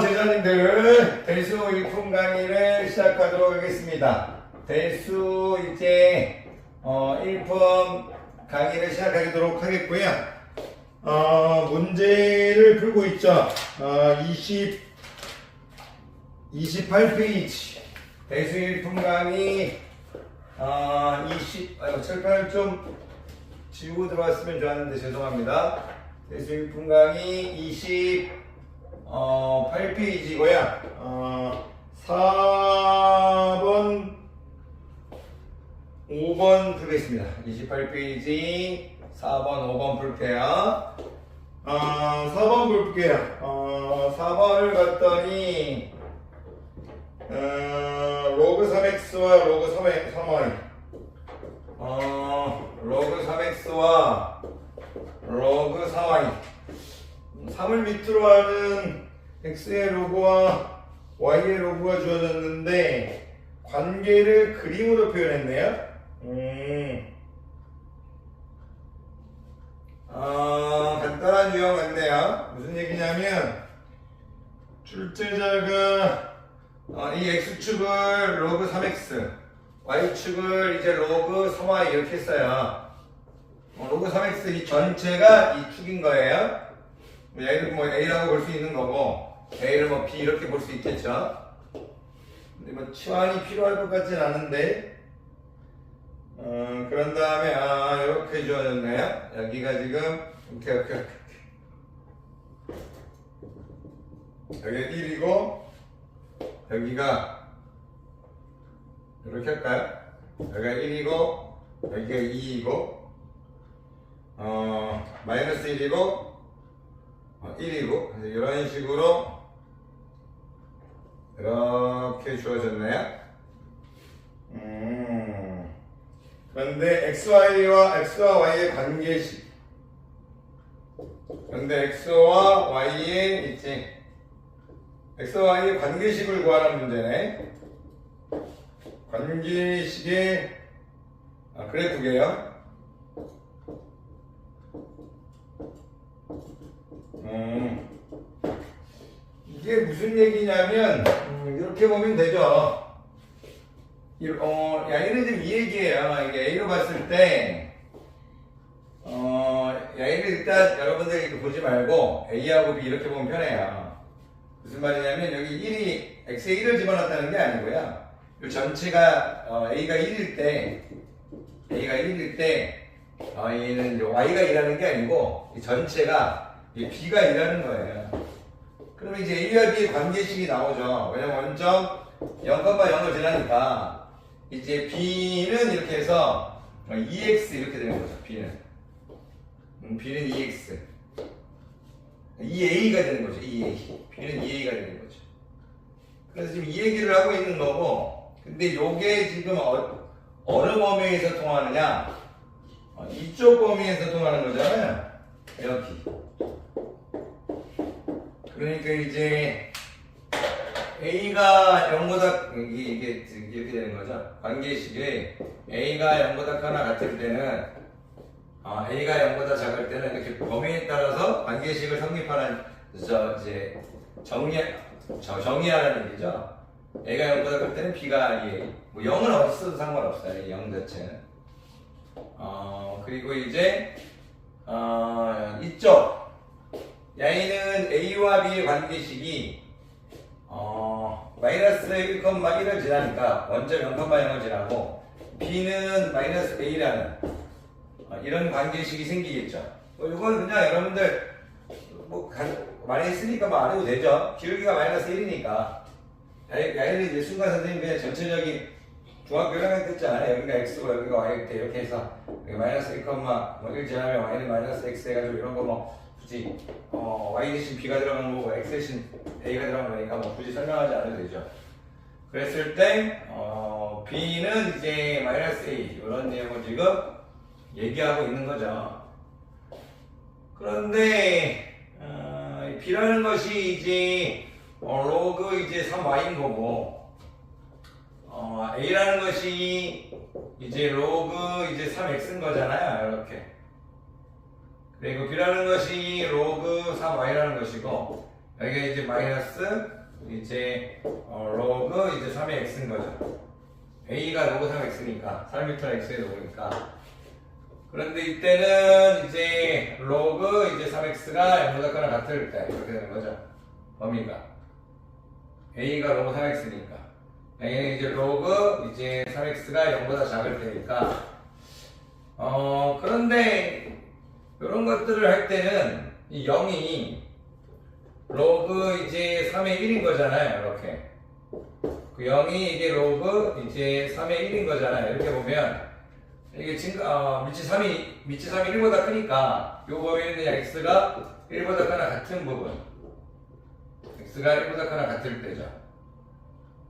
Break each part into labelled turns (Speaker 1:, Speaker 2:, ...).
Speaker 1: 제자님들. 대수 일품 강의를 시작하도록 하겠습니다. 대수 이제 어, 일품 강의를 시작하도록 하겠고요. 어, 문제를 풀고 있죠. 어, 20, 28페이지. 대수 일품 강의 어, 20, 아이고, 철판을 좀 지우고 들어왔으면 좋았는데 죄송합니다. 대수 일품 강의 20, 어, 8페이지고요. 어, 4번, 5번 풀겠습니다. 28페이지 4번, 5번 풀게요. 어, 4번 볼게요. 어, 4번을 봤더니 어, 로그 3x와 로그 3y, 3y. 어, 로그 3x와 로그 4y. 3을 밑으로 하는 x의 로그와 y의 로그가 주어졌는데 관계를 그림으로 표현했네요. 음. 아, 간단한 유형 같네요. 무슨 얘기냐면 출제자가 어, 이 x축을 로그 3x, y축을 이제 로그 3y 이렇게 했어요. 어, 로그 3x 이 전체가 이 축인 거예요. 뭐 얘를 뭐 A라고 볼 수 있는 거고 A를 뭐 B 이렇게 볼 수 있겠죠. 근데 뭐 치환이 필요할 것 같진 않은데 어, 그런 다음에 아 이렇게 주어졌네요. 여기가 지금 오케이 오케이 오케이 여기 1이고 여기가 이렇게 할까요? 여기가 1이고 여기가 2이고 어 마이너스 1이고 어, 1이고 그래서 이런 식으로 이렇게 주어졌네요. 음. 그런데 xy와 x와 y의 관계식 그런데 x와 y의 있지 x와 y의 관계식을 구하는 문제네. 관계식의 아, 그래프게요. 음. 이게 무슨 얘기냐면 음, 이렇게 보면 되죠. 이- 어, 야, 얘는 지금 이 얘기예요. 이게 A로 봤을 때, 어, 야, 얘를 일단 여러분들 이렇게 보지 말고 A하고 B 이렇게 보면 편해요. 무슨 말이냐면 여기 1이, X에 1을 집어넣었다는 게 아니고요. 이 전체가 어, A가 1일 때, A가 1일 때, 어, 얘는 Y가 2라는 게 아니고 이 전체가 이 B가 2라는 거예요. 그러면 이제 A와 B의 관계식이 나오죠. 왜냐면 먼저 0,0을 지나니까 이제 B는 이렇게 해서 2x 이렇게 되는 거죠. B는 음, B는 2x 2a가 되는 거죠. 2a B는 2a가 되는 거죠. 그래서 지금 이 얘기를 하고 있는 거고 근데 요게 지금 어, 어느 범위에서 통하느냐 어, 이쪽 범위에서 통하는 거잖아요. 여기 그러니까 이제 A가 0보다 이게, 이게 이렇게 되는 거죠. 관계식에 A가 0보다 크거나 같을 때는 어, A가 0보다 작을 때는 이렇게 범위에 따라서 관계식을 성립하는 저 이제 정리 저 정의하라는 얘기죠. A가 0보다 클 때는 B가 2A. 뭐 0은 어디 써도 상관없어요. 0 자체는. 어 그리고 이제 어 이쪽 야이는 A와 B의 관계식이 어, 마이너스 1,1을 지나니까 먼저 0,0을 지나고 B는 마이너스 A라는 어, 이런 관계식이 생기겠죠. 뭐 이건 그냥 여러분들 뭐 간- 많이 했으니까 뭐 안 해도 되죠. 기울기가 마이너스 1이니까 야이는 이제 순간 선생님 그냥 전체적인 중학교 1학년 때 있잖아요. 여기가 x고 여기가 y 때 이렇게 해서 마이너스 1, 뭐1 지나면 y는 마이너스 x 해가지고 이런 거 뭐 굳이 어, y 대신 b가 들어간 거고 x 대신 a가 들어간 거니까 뭐 굳이 설명하지 않아도 되죠. 그랬을 때 어, b는 이제 마이너스 a 이런 내용을 지금 얘기하고 있는 거죠. 그런데 어, 이 b라는 것이 이제 어, 로그 이제 3y인 거고 어, a라는 것이 이제 로그 이제 3x인 거잖아요. 이렇게. 그리고 b라는 것이 로그 3y라는 것이고 여기가 이제 마이너스 이제 어, 로그 이제 3의 x인 거죠. a가 로그 3x니까 3m x에 놓으니까 그런데 이때는 이제 로그 이제 3x가 0보다 거나 같을 때 이렇게 되는 거죠. 범위가 a가 로그 3x니까 여기는 이제 로그 이제 3x가 0보다 작을 테니까 어 그런데 이런 것들을 할 때는 이 0이 로그 이제 3의 1인 거잖아요. 이렇게. 그 0이 이게 로그 이제 3의 1인 거잖아요. 이렇게 보면 이게 지금 어, 미치 3이 미치 3이 1보다 크니까 요 범위는 그냥 x가 1보다 크나 같은 부분. x가 1보다 크나 같을 때죠.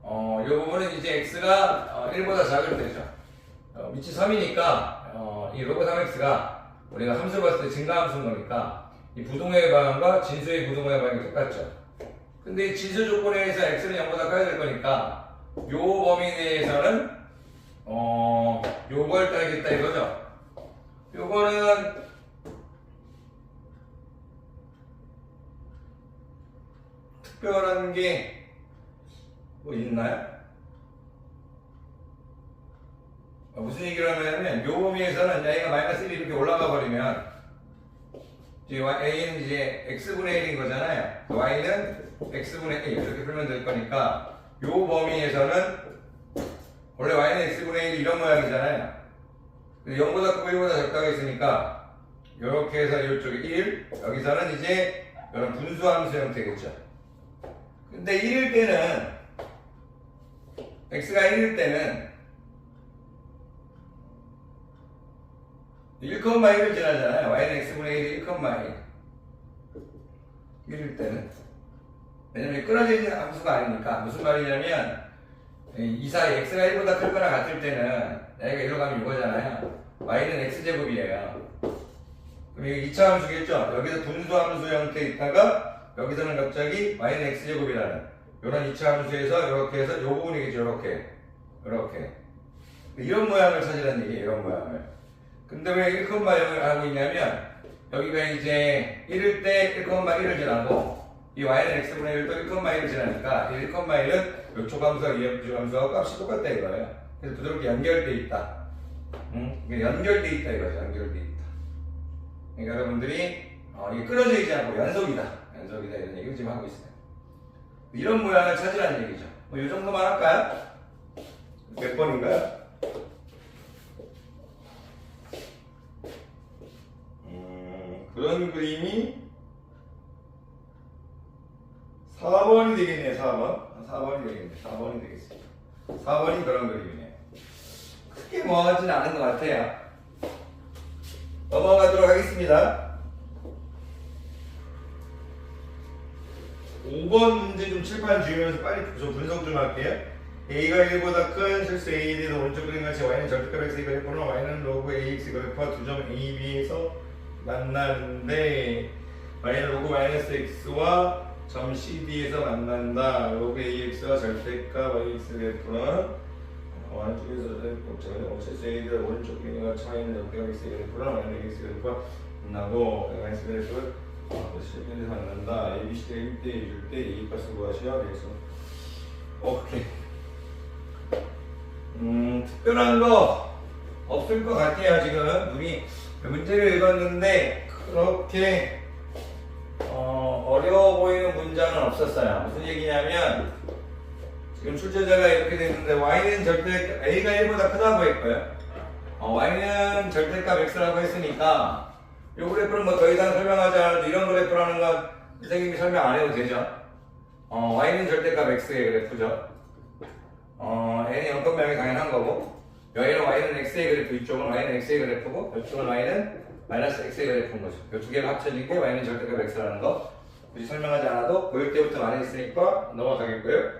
Speaker 1: 어, 요 부분은 이제 x가 어, 1보다 작을 때죠. 어, 미치 3이니까 어, 이 로그 3x가 우리가 함수 봤을 때 증가함수인 거니까 이 부동의 방향과 진수의 부동의 방향이 똑같죠. 근데 이 진수 조건에 의해서 x는 0보다 커야 될 거니까 요 범위 내에서는 어 요걸 따르겠다 이거죠. 요거는 특별한 게 뭐 있나요? 무슨 얘기를 하냐면 요 범위에서는 a가 마이너스 1이 이렇게 올라가 버리면 a는 이제 x분의 1인 거잖아요. y는 x분의 1 이렇게 풀면 될 거니까 요 범위에서는 원래 y는 x분의 1 이런 모양이잖아요. 근데 0보다 크고 1보다 작다고 했으니까 이렇게 해서 이쪽에 1 여기서는 이제 이런 분수함수 형태겠죠. 근데 1일 때는 x가 1일 때는 1,1을 지나잖아요. y는 x분의 1이 1,1. 1일 때는. 왜냐면 끊어져 있는 함수가 아니니까. 무슨 말이냐면, 이 사이 x가 1보다 클거나 같을 때는, 여기가 이리로 가면 이거잖아요. y는 x제곱이에요. 그럼 이게 2차 함수겠죠? 여기서 분수 함수 형태 있다가, 여기서는 갑자기 y는 x제곱이라는, 요런 2차 함수에서 이렇게 해서 요 부분이겠죠. 이렇게. 이렇게. 이런 모양을 찾으라는 얘기예요. 이런 모양을. 근데 왜 1,0을 하고 있냐면 여기가 이제 1일 때 1,1을 지나고 이 y는 x분의 1도 1,1을 지나니까 이 1,1은 요 초 감수와 이함수 감수하고 값이 똑같다 이거예요. 그래서 부드럽게 연결돼 있다. 응? 연결돼 있다 이거죠. 연결돼 있다. 그러니까 여러분들이 어, 이게 끊어져 있지 않고 연속이다. 연속이다 이런 얘기를 지금 하고 있어요. 이런 모양을 찾으라는 얘기죠. 뭐이 정도만 할까요? 몇 번인가요? 음, 그런 그림이 4번이 되겠네요, 4번. 4번이 되겠네, 4번이 되겠습니다. 4번이 그런 그림이네요. 크게 뭐 하진 않은 것 같아요. 넘어가도록 하겠습니다. 5번 문제 좀 칠판 주면서 빨리 좀 분석 좀 할게요. a가 1보다 큰 실수 a에 대해서 오른쪽 그림 같이 y는 절대값 x 그래프는 y는 로그 ax 그래프와 두점 a, b에서 만나는데 y는 로그 마이너스 x와 점 cd에서 만난다. 로그 ax와 절대값 yx 그래프는 완쪽에서 곱절은 옵셋 a들 오른쪽 그림과 차이는 절대값 x 그래프는 y는 x 그래프와 만나고 x 그래프 실면에서 만난다. a, b, c 가 1대 1일 때 a 값을 구하셔야 돼서 오케이. 음, 특별한 거 없을 것 같아요, 지금. 우리 문제를 읽었는데, 그렇게, 어, 어려워 보이는 문장은 없었어요. 무슨 얘기냐면, 지금 출제자가 이렇게 됐는데, y는 절대, a가 1보다 크다고 했고요. 어, y는 절대값 x라고 했으니까, 요 그래프는 뭐 더 이상 설명하지 않아도 이런 그래프라는 건 선생님이 설명 안 해도 되죠. 어, y는 절대값 x의 그래프죠. 어, n이 0,0이 당연한 거고 여기는 y는 x의 그래프 이쪽은 y는 x의 그래프고 이쪽은 y는 마이너스 x의 그래프인 거죠. 이 두 개가 합쳐진 게 y는 절대값 x라는 거 굳이 설명하지 않아도 보일 때부터 많이 했으니까 넘어가겠고요.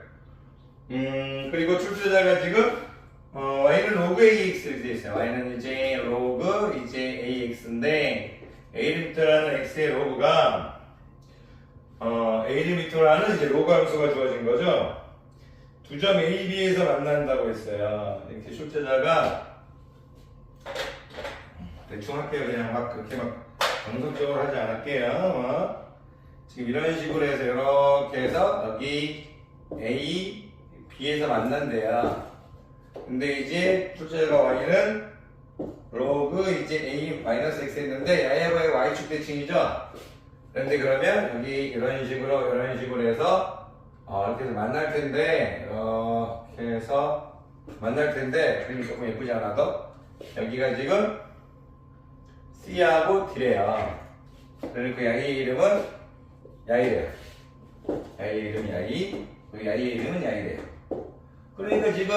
Speaker 1: 음 그리고 출제자가 지금 어, y는 로그 ax 이렇게 돼 있어요. y는 이제 로그 이제 ax인데 a 리미터라는 x의 로그가 어, a 리미터라는 이제 로그 함수가 주어진 거죠. 두 점 A, B에서 만난다고 했어요. 이렇게 출제자가 대충 할게요. 그냥 막 그렇게 막 정석적으로 하지 않을게요. 어? 지금 이런 식으로 해서 이렇게 해서 여기 A, B에서 만난대요. 근데 이제 출제가 Y는 로그 이제 A 마이너스 X 했는데 야야바의 Y축 대칭이죠? 그런데 그러면 여기 이런 식으로 이런 식으로 해서 어, 이렇게 해서 만날 텐데 이렇게 해서 만날 텐데 그림이 조금 예쁘지 않아도 여기가 지금 C하고 D래요. 그러니까 야의 이름은 야이래요. 야의 이름이 야이, 그 야의 이름은 야이래요. 그러니까 지금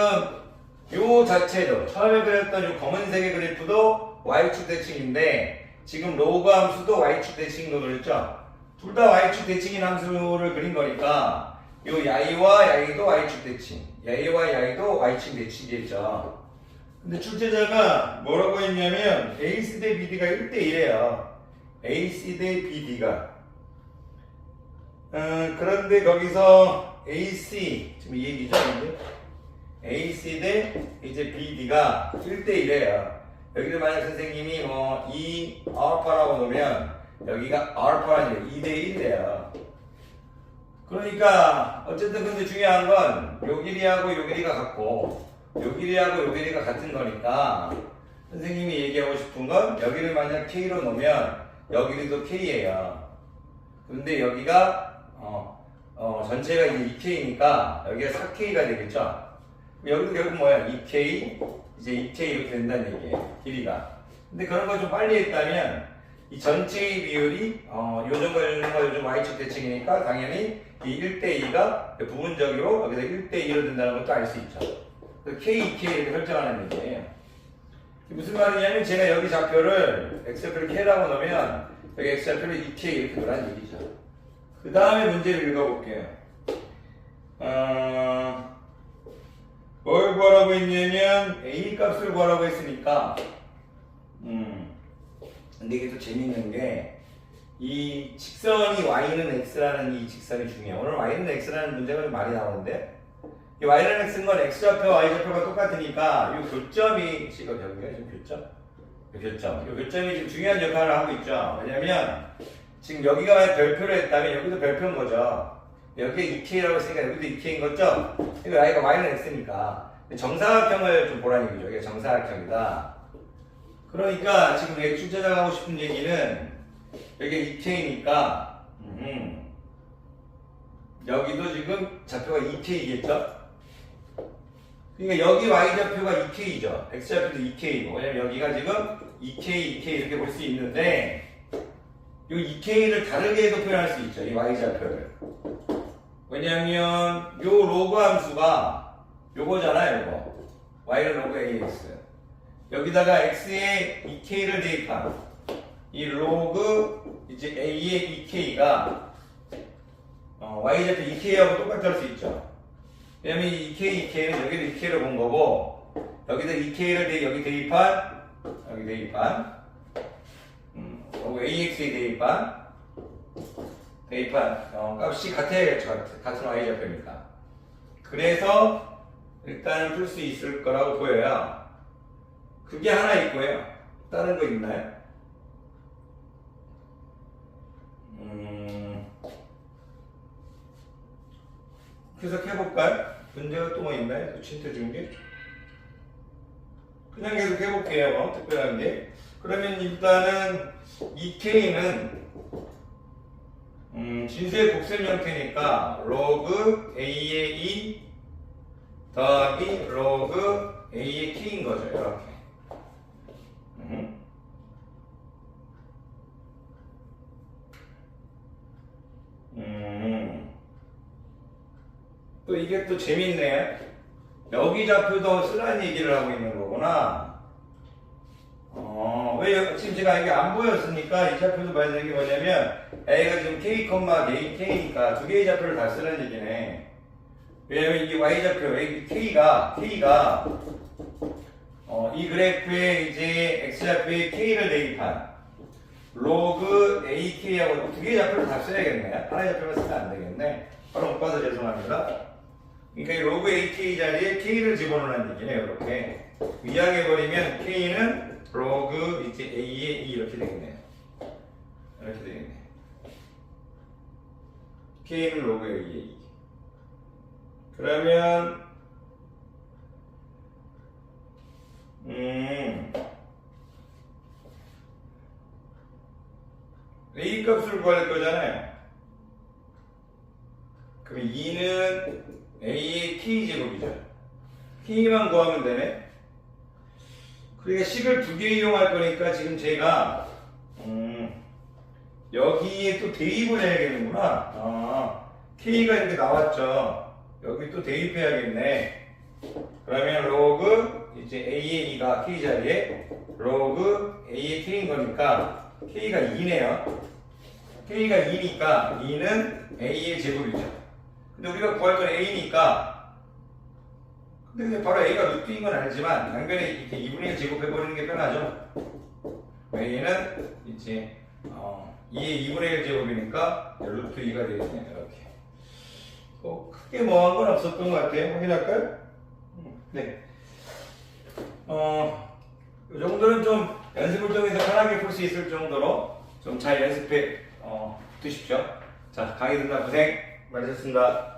Speaker 1: 요 자체도 처음에 그렸던 요 검은색의 그래프도 y축 대칭인데 지금 로그 함수도 y축 대칭인 거 그랬죠? 둘 다 y축 대칭인 함수를 그린 거니까 요 야이와 야이도 y축 대칭, 야이와 야이도 y축 대칭이겠죠. 근데 출제자가 뭐라고 했냐면 AC 대 BD가 1대 1이에요. AC 대 BD가. 어, 그런데 거기서 AC, 지금 이 얘기죠, 이제? AC 대 이제 BD가 1대 1이에요. 여기를 만약 선생님이 뭐 2 알파라고 놓으면 여기가 알파는 2대 1이에요. 그러니까 어쨌든 근데 중요한 건 요 길이하고 요 길이가 같고 요 길이하고 요 길이가 같은 거니까 선생님이 얘기하고 싶은 건 여기를 만약 K로 놓으면 여기도 K예요. 근데 여기가 어, 어, 전체가 이제 2K니까 여기가 4K가 되겠죠? 여기도 결국 뭐야? 2K, 이제 2K 이렇게 된다는 얘기예요. 길이가. 근데 그런 걸 좀 빨리 했다면 이 전체의 비율이 어, 요정과 요정 Y축 대칭이니까 당연히 이 1대2가 부분적으로 여기서 1대2로 된다는 것도 알 수 있죠. K, 2K 이렇게 설정하는 얘기예요. 무슨 말이냐면 제가 여기 좌표를 X좌표를 K라고 넣으면 여기 X좌표를 2K 이렇게 놓으라는 얘기죠. 그 다음에 문제를 읽어볼게요. 어, 뭘 구하라고 했냐면 A 값을 구하라고 했으니까 음, 근데 이게 또 재밌는 게 이 직선이 y는 x라는 이 직선이 중요해요. 오늘 y는 x라는 문제가 좀 많이 나오는데 이 y는 x인 건 x좌표, y좌표가 똑같으니까 이 교점이 지금 여기가 지금 교점? 이 교점. 이 교점이 지금 중요한 역할을 하고 있죠. 왜냐면 지금 여기가 만약 별표를 했다면 여기도 별표인 거죠. 여기에 2k라고 했으니까 여기도 2k인 거죠? 이거 y가 y는 x니까 정사각형을 좀 보라는 얘기죠. 이게 정사각형이다. 그러니까 지금 출제자가 하고 싶은 얘기는 여기 2K니까 음, 여기도 지금 좌표가 2K겠죠? 그러니까 여기 Y좌표가 2K죠. X좌표도 2K고 왜냐면 여기가 지금 2K, 2K 이렇게 볼 수 있는데 이 2K를 다르게도 표현할 수 있죠. 이 Y좌표를 왜냐면 요 로그 함수가 요거잖아요. 요거 Y는 로그 AX 여기다가 X에 2K를 대입한 이 로그 이제 A의 2K가 어, Y좌표 2K하고 똑같을 수 있죠. 왜냐면 이 2K, 2K는 여기도 2K를 본 거고 여기다 2K를 대, 여기 대입한 여기 대입한 음, 그리고 AX에 대입한 대입한 어, 값이 같아요. 같은 Y좌표니까. 그래서 일단은 풀 수 있을 거라고 보여요. 그게 하나 있고요. 다른 거 있나요? 음, 계속해볼까요? 문제가 또 뭐 있나요? 또 친트 중계? 그냥 계속 해볼게요. 뭐 특별한 게. 그러면 일단은 이 K는 음, 진수의 곡선 형태니까 로그 A의 E 더하기 로그 A의 K인 거죠. 이렇게. 음. 음. 또 이게 또 재밌네. 여기 좌표도 쓰라는 얘기를 하고 있는 거구나. 어, 왜 지금 제가 이게 안 보였으니까 이 좌표도 봐야 되는 게 뭐냐면 A가 지금 K, K, K니까 두 개의 좌표를 다 쓰라는 얘기네. 왜냐면 이게 Y좌표, K가, K가 어, 이 그래프에 이제 X좌표에 K를 대입한 로그 AK하고 두 개의 좌표를 다 써야겠네. 하나의 좌표만 쓰면 안 되겠네. 바로 못 봐서 죄송합니다. 그러니까 이 로그 AK 자리에 K를 집어넣는 얘기네요. 이렇게. 위약해버리면 K는 로그 이제 A의 E 이렇게 되겠네요. 이렇게 되겠네. K는 로그 A. 그러면 음 A 값을 구할 거잖아요. 그럼 2는 A의 K 제곱이죠. K만 구하면 되네. 그러니까 식을 두 개 이용할 거니까 지금 제가 음, 여기에 또 대입을 해야겠는구나. 아, K가 이렇게 나왔죠. 여기 또 대입해야겠네. 그러면 로그 이제 A의 2가 K 자리에 로그 A의 K인 거니까 K가 2네요. K가 2니까 2는 A의 제곱이죠. 근데 우리가 구할 건 A니까 근데 바로 A가 루트인 건 알지만 양변에 이렇게 2분의 1 제곱해버리는 게 편하죠. A는 이제 어, 2의 2분의 1 제곱이니까 루트 2가 되겠네요. 이렇게. 뭐 크게 뭐한 건 없었던 것 같아요. 확인할까요? 음, 네. 어, 이 정도는 좀 연습을 통해서 편하게 풀 수 있을 정도로 좀 잘 연습해 어, 두십시오. 자, 강의 듣나 고생 많으셨습니다.